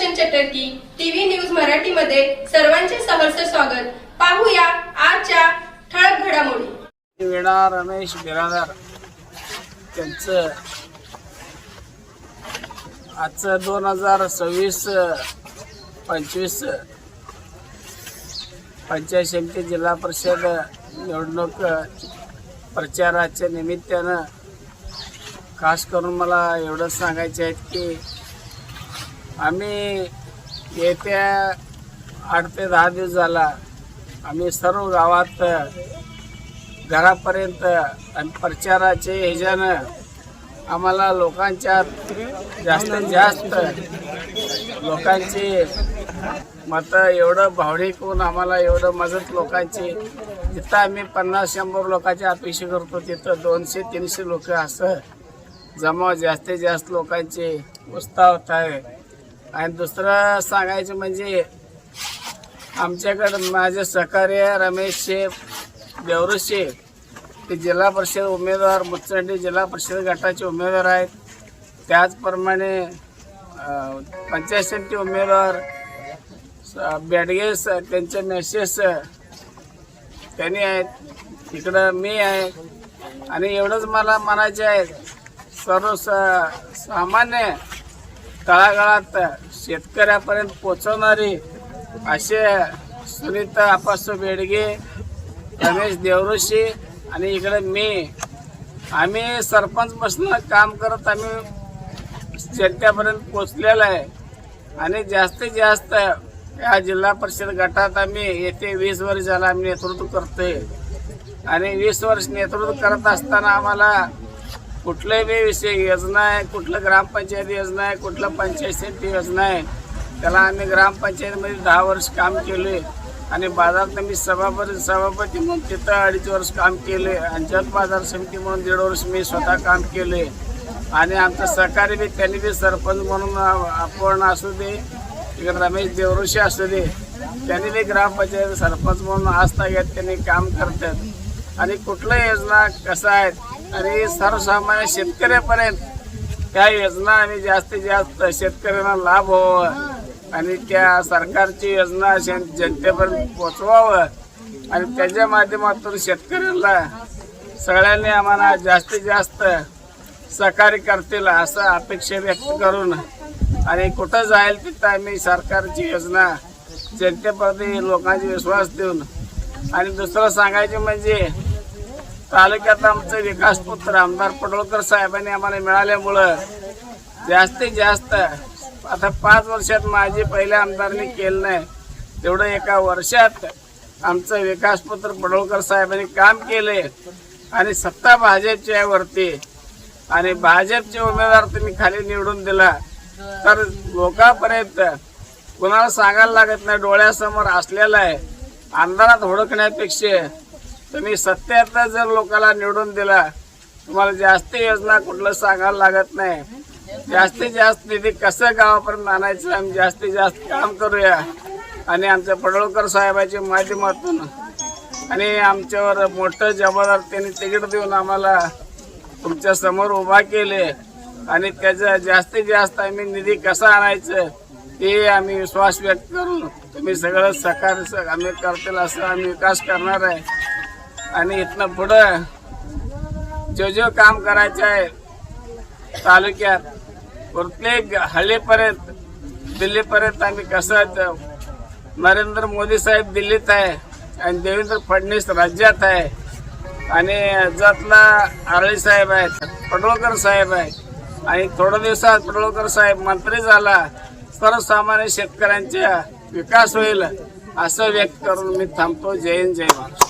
Sudarshan चटर्की TV news Marathi मध्ये सर्वांचे सहर्ष स्वागत. पाहूया आजच्या ठळक घडामोडी. वीणा रमेश बिरादार. त्यांचं आजचं दोन हजार सव्वीस पंचवीस पंचायत समिती जिल्हा परिषद निवडणूक प्रचाराच्या निमित्तानं खास करून मला एवढंच सांगायचं आहे की आम्ही येत्या आठ ते दहा दिवस झाला आम्ही सर्व गावात घरापर्यंत आणि प्रचाराचे ह्याच्यानं आम्हाला लोकांच्या जास्तीत जास्त लोकांची मतं एवढं भावनिक होऊन आम्हाला एवढं मदत लोकांची. जिथं आम्ही पन्नास शंभर लोकांची अपेक्षा करतो तिथं दोनशे तीनशे लोक असं जमा जास्तीत जास्त लोकांचे उत्साह आहे. आणि दुसरं सांगायचं म्हणजे आमच्याकडं माझे सहकार्य रमेश शेफ देवरुष शेफ ते जिल्हा परिषद उमेदवार मुचंडी जिल्हा परिषद गटाचे उमेदवार आहेत. त्याचप्रमाणे पंचायत समिती उमेदवार स- बेडगे त्यांचे मेसेस त्यांनी आहेत. इकडं मी आहे. आणि एवढंच मला म्हणायचे आहे. सर्व स सामान्य तळागाळात शेतकऱ्यापर्यंत पोचवणारी असे सुनीता आपासो बेडगे रमेश देवऋषी आणि इकडे मी. आम्ही सरपंचपासून काम करत आम्ही जनतेपर्यंत पोचलेलं आहे. आणि जास्तीत जास्त या जिल्हा परिषद गटात आम्ही येथे वीस वर्ष झाला आम्ही नेतृत्व करतोय. आणि वीस वर्ष नेतृत्व करत असताना आम्हाला कुठलंही बी विषय योजना आहे कुठलं ग्रामपंचायत योजना आहे कुठलं पंचायत समिती योजना आहे त्याला आम्ही ग्रामपंचायतीमध्ये दहा वर्ष काम केले आणि बाजारात मी सभापती सभापती म्हणून तिथं अडीच वर्ष काम केले आणि जत बाजार समिती म्हणून दीड वर्ष मी स्वतः काम केले. आणि आमचं सहकारी बी त्यांनी बी सरपंच म्हणून आपण असू दे रमेश देवऋषी असू दे त्यांनी बी ग्रामपंचायत सरपंच म्हणून आस्था घेत त्यांनी काम करतात. आणि कुठल्या योजना कसं आहेत आणि सर्वसामान्य शेतकऱ्यापर्यंत त्या योजना आणि जास्तीत जास्त शेतकऱ्यांना लाभ व्हावा आणि त्या सरकारची योजना जनतेपर्यंत पोचवावं आणि त्याच्या माध्यमातून शेतकऱ्यांना सगळ्यांनी आम्हाला जास्तीत जास्त सहकार्य करतील असं अपेक्षा व्यक्त करून आणि कुठं जाईल तिथं आम्ही सरकारची योजना जनतेप्रती लोकांचे विश्वास देऊन. आणि दुसरं सांगायचं म्हणजे तालुक्यात आमचं विकासपुत्र आमदार पडोळकर साहेबांनी आम्हाला मिळाल्यामुळं जास्तीत जास्त आता पाच वर्षात माझी पहिल्या आमदारनी केलं नाही. तेवढं एका वर्षात आमचं विकासपुत्र पडोळकर साहेबांनी काम केले आणि सत्ता भाजपच्या आहे वरती आणि भाजपचे उमेदवार तुम्ही खाली निवडून दिला. तर लोकांपर्यंत कुणाला सांगायला लागत नाही डोळ्यासमोर असलेला आहे. आमदारात हुडकण्यापेक्षा तुम्ही सत्यात जर लोकांना निवडून दिला तुम्हाला जास्त योजना कुठलं सांगायला लागत नाही. जास्तीत जास्त निधी कसं गावापर्यंत आणायचं आम्ही जास्तीत जास्त काम करूया. आणि आमच्या पडळकर साहेबाच्या माध्यमातून आणि आमच्यावर मोठं जबाबदार त्यांनी तिकीट देऊन आम्हाला तुमच्यासमोर उभा केले. आणि त्याचा जास्तीत जास्त आम्ही निधी कसा आणायचं हे आम्ही विश्वास व्यक्त करून तुम्ही सगळं सकार आम्ही करतील असं आम्ही विकास करणार आहे. आणि इथनं पुढं जो जो काम करायचं आहे तालुक्यात प्रत्येक हल्लीपर्यंत दिल्लीपर्यंत आम्ही कसं नरेंद्र मोदी साहेब दिल्लीत आहे आणि देवेंद्र फडणवीस राज्यात आहे. आणि जातला आरळी साहेब आहेत पडोळकर साहेब आहेत. आणि थोड्या दिवसात पडोळकर साहेब मंत्री झाला सर्वसामान्य शेतकऱ्यांचा विकास होईल असं व्यक्त करून मी थांबतो. जय हिंद जय महाराष्ट्र.